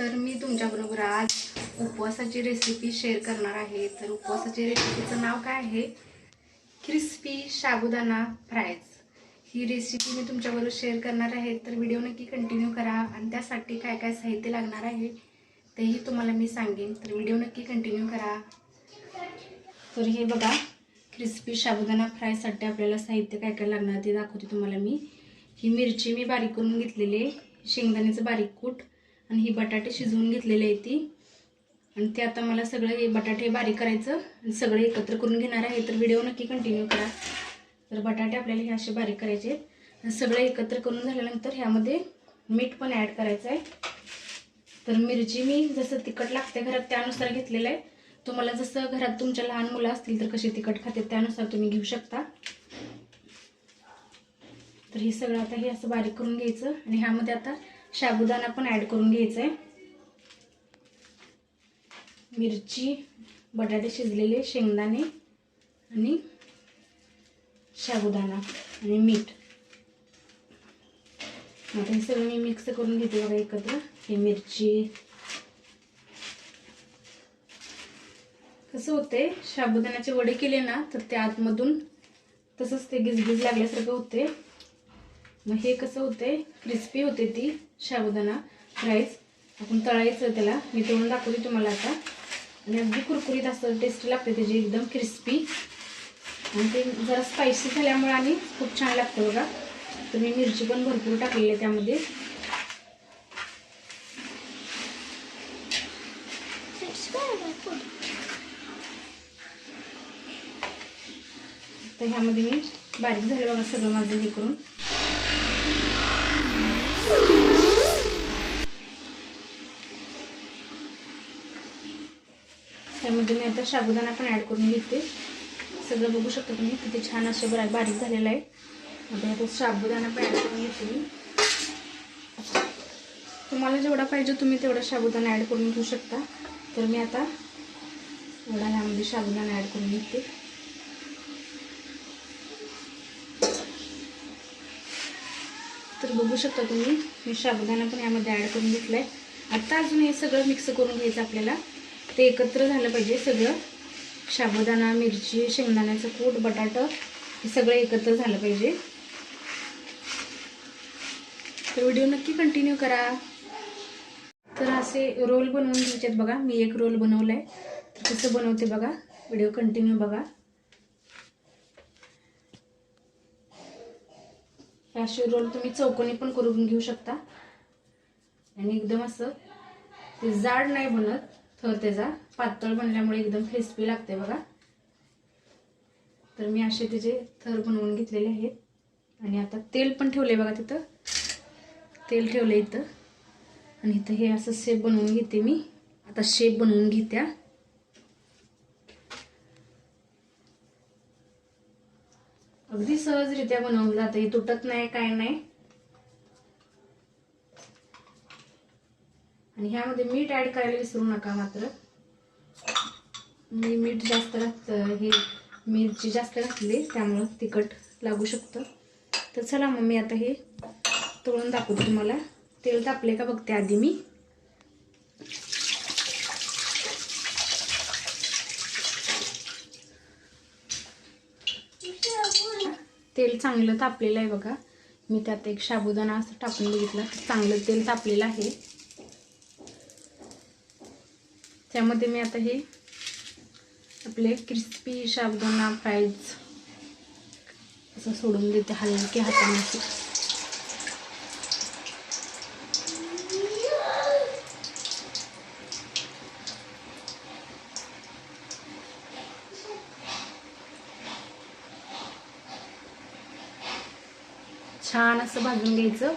तर मी तुमच्याबरोबर आज उपवासाची रेसिपी शेअर करणार आहे. तर उपवासाची रेसिपीचं नाव काय आहे? क्रिस्पी साबुदाणा फ्रायज ही रेसिपी मी तुमच्याबरोबर शेअर करणार आहे. तर व्हिडिओ नक्की कंटिन्यू करा आणि त्यासाठी काय काय साहित्य लागणार आहे तेही तुम्हाला मी सांगेन. तर व्हिडिओ नक्की कंटिन्यू करा. तर हे बघा क्रिस्पी साबुदाणा फ्रायसाठी आपल्याला साहित्य काय काय लागणार ते दाखवते तुम्हाला मी. ही मिरची मी बारीक करून घेतलेली आहे. शेंगदाण्याचं बारीक कूट आणि ही बटाटे शिजवून घेतलेली आहे ती. आणि ते आता मला सगळं हे बटाटे बारीक करायचं आणि सगळे एकत्र करून घेणार आहे. तर व्हिडिओ नक्की कंटिन्यू करा. तर बटाटे आपल्याला हे असे बारीक करायचे आहेत. आणि सगळे एकत्र करून झाल्यानंतर ह्यामध्ये मीठ पण ॲड करायचं आहे. तर मिरची मी जसं तिखट लागते घरात त्यानुसार घेतलेलं आहे. तुम्हाला जसं घरात तुमच्या लहान मुलं असतील तर कशी तिखट खाते त्यानुसार तुम्ही घेऊ शकता. तर हे सगळं आता हे असं बारीक करून घ्यायचं. आणि ह्यामध्ये आता साबुदाणा पण ॲड करून घ्यायचा आहे मिरची बटाटे शिजलेले शेंगदाणे आणि साबुदाणा आणि मीठ. आता हे सगळं मी मिक्स करून घेते बघा एकत्र. हे मिरची. कसं होते साबुदाण्याचे वडे केले ना तर ते आतमधून तसंच ते गिजगिज लागल्यासारखं होते मग हे कसं होते क्रिस्पी होते ती. साबुदाणा राईस. आपण तळायचं त्याला. मी तळून दाखवते तुम्हाला आता. आणि अगदी कुरकुरीत असं टेस्टी लागते त्याची एकदम क्रिस्पी आणि ते जरा स्पायसी झाल्यामुळे आणि खूप छान लागतं बघा. तर मी मिरची पण भरपूर टाकलेली आहे त्यामध्ये. तर ह्यामध्ये मी बारीक झालं बघा सगळं माझं हे करून. त्यामध्ये मी आता साबुदाणा पण ॲड करून घेते. सगळं बघू शकता तुम्ही किती छान असे बरा बारीक झालेलं आहे. आता ह्यात साबुदाणा पण ॲड करून घेते. मी तुम्हाला जेवढा पाहिजे तुम्ही तेवढा साबुदाणा ॲड करून घेऊ शकता. तर मी आता एवढा ह्यामध्ये साबुदाणा ॲड करून घेते. तर बघू शकता तुम्ही मी साबुदाणा पण यामध्ये ॲड करून घेतला आहे आत्ता अजून हे सगळं मिक्स करून घ्यायचं आपल्याला. ते एकत्र झालं पाहिजे सगळं. साबुदाणा मिरची शेंगदाण्याचं कूट बटाटं हे सगळं एकत्र झालं पाहिजे. तर व्हिडिओ नक्की कंटिन्यू करा. तर असे रोल बनवून घ्यायचे आहेत बघा. मी एक रोल बनवला आहे तर कसं बनवते बघा. व्हिडिओ कंटिन्यू बघा. असे रोल तुम्ही चौकोनी पण करून घेऊ शकता. आणि एकदम असं ते जाड नाही बनत. थर त्याचा पातळ बनल्यामुळे एकदम क्रिस्पी लागते बघा. तर मी असे त्याचे थर बनवून घेतलेले आहेत. आणि आता तेल पण ठेवले बघा तिथं. तेल ठेवलं इथं. आणि इथं हे असं शेप बनवून घेते मी. आता शेप बनवून घेत्या. अगदी सहजरित्या बनवून जातं हे तुटत नाही काय नाही. आणि ह्यामध्ये मीठ ऍड करायला विसरू नका मात्र. मी मीठ जास्त घात हे मिरची जास्त घातली त्यामुळं तिखट लागू शकतं. तर चला मग मी आता हे तळून दाखवते तुम्हाला. तेल तापले का बघते आधी मी. तेल चांगलं तापलेलं आहे बघा. मी त्यात एक साबुदाणा असं टाकून बघितलं. चांगलं तेल तापलेलं आहे. त्यामध्ये मी आता हे आपले क्रिस्पी शाबदोना फ्राईज असं सोडून देते हलके हाताने छान असं भाजून घ्यायचं.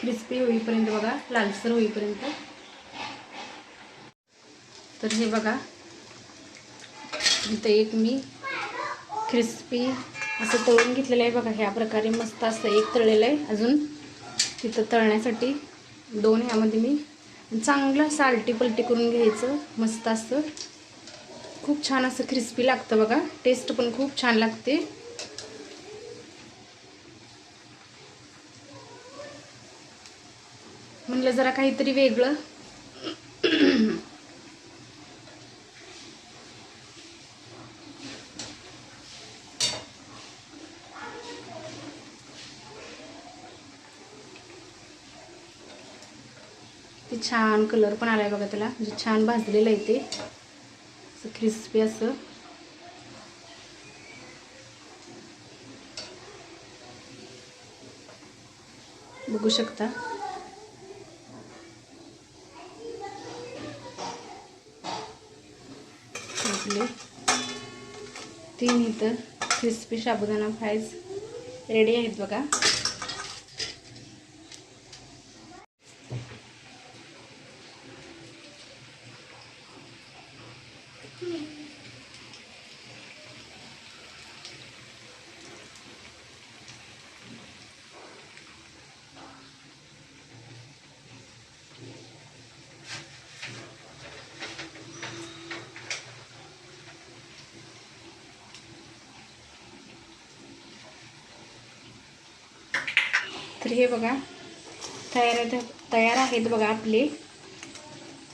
क्रिस्पी होईपर्यंत बघा लालसर होईपर्यंत. तर हे बघा. इथं एक मी क्रिस्पी असं तळून घेतलेलं आहे बघा. ह्या प्रकारे मस्त असं एक तळलेलं आहे अजून. तिथं तळण्यासाठी दोन ह्यामध्ये मी चांगलं असं आलटी पलटी करून घ्यायचं. मस्त असं. खूप छान असं क्रिस्पी लागतं बघा. टेस्ट पण खूप छान लागते. म्हणलं जरा काहीतरी वेगळं. किती छान कलर पण आला आहे बघा त्याला. म्हणजे छान भाजलेलं आहे ते. असं क्रिस्पी असं. बघू शकता. तीन इथं क्रिस्पी साबुदाणा फ्राईज रेडी आहेत बघा. तर हे बघा तयार आहेत तयार आहेत बघा आपले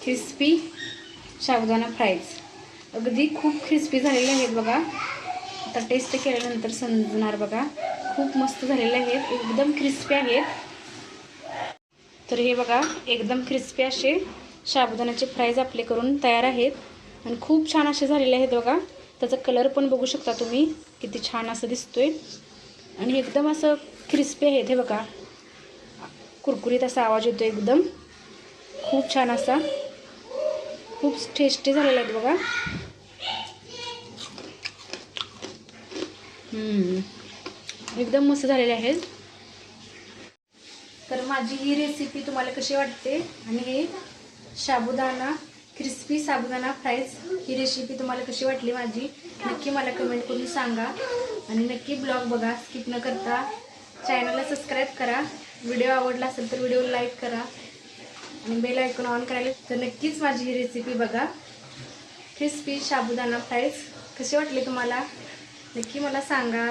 क्रिस्पी साबुदाणा फ्राईज अगदी खूप क्रिस्पी झालेले आहेत बघा. आता टेस्ट केल्यानंतर समजणार बघा. खूप मस्त झालेले आहेत. एकदम क्रिस्पी आहेत. तर हे बघा एकदम क्रिस्पी असे साबुदाण्याचे फ्राईज आपले करून तयार आहेत. आणि खूप छान असे झालेले आहेत बघा. त्याचा कलर पण बघू शकता तुम्ही. किती छान असं दिसतोय. आणि एकदम असं क्रिस्पी आहेत हे बघा. कुरकुरीत असा आवाज येतो एकदम. खूप छान असा. खूप टेस्टी झालेला आहेत बघा. एकदम मस्त झालेले आहेत. तर माझी ही रेसिपी तुम्हाला कशी वाटते? आणि हे साबुदाणा क्रिस्पी साबुदाणा फ्राईज ही रेसिपी तुम्हाला कशी वाटली माझी? नक्की मला कमेंट करून सांगा. आणि नक्की ब्लॉग बघा स्किप न करता. चॅनलला सबस्क्राईब करा. व्हिडिओ आवडला असेल तर व्हिडिओ लाईक करा. आणि बेल ऐकून ऑन करायला तर नक्कीच माझी ही रेसिपी बघा. क्रिस्पी साबुदाणा फ्राईज कशी वाटली तुम्हाला? नक्की मला सांगा.